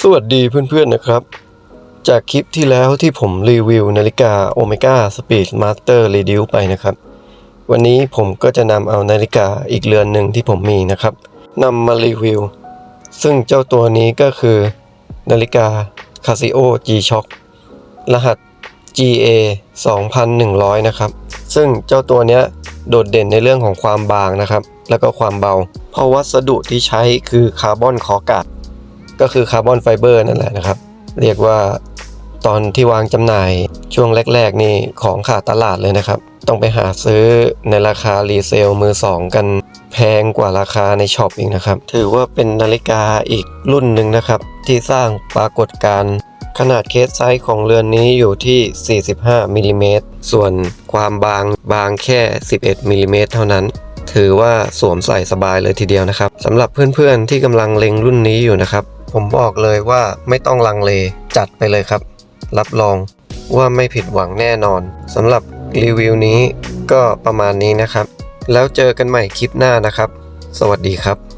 สวัสดีเพื่อนๆนะครับ จากคลิปที่แล้วที่ผมรีวิวนาฬิกา Omega Speed Master Reduce ไปนะครับ วันนี้ผมก็จะนำเอานาฬิกาอีกเรือนหนึ่งที่ผมมีนะครับนำมารีวิว ซึ่งเจ้าตัวนี้ก็คือ นาฬิกา Casio G-Shock รหัส GA 2100 นะครับ ซึ่งเจ้าตัวเนี้ยโดดเด่นในเรื่องของความบางนะครับ แล้วก็ความเบา เพราะวัสดุที่ใช้คือคาร์บอนคอร์กัด ก็คือคาร์บอนไฟเบอร์นั่นแหละนะครับ เรียกว่าตอนที่วางจำหน่ายช่วงแรก ๆ นี่ของขาดตลาดเลยนะครับ ต้องไปหาซื้อในราคารีเซลมือสองกันแพงกว่าราคาในช็อปอีกนะครับ ถือว่าเป็นนาฬิกาอีกรุ่นหนึ่งนะครับ ที่สร้างปรากฏการณ์ขนาดเคสไซส์ของเรือนนี้อยู่ที่ 45มิลลิเมตรส่วนความบางบางแค่ 11มิลลิเมตรเท่านั้น ถือว่าสวมใส่สบายเลยทีเดียวนะครับสำหรับเพื่อนๆที่กำลังเล็งรุ่นนี้อยู่นะครับ ผมบอกเลยว่าไม่ต้องลังเลจัดไปเลยครับ รับรองว่าไม่ผิดหวังแน่นอนสำหรับรีวิวนี้ก็ประมาณนี้นะครับ แล้วเจอกันใหม่คลิปหน้านะครับ สวัสดีครับ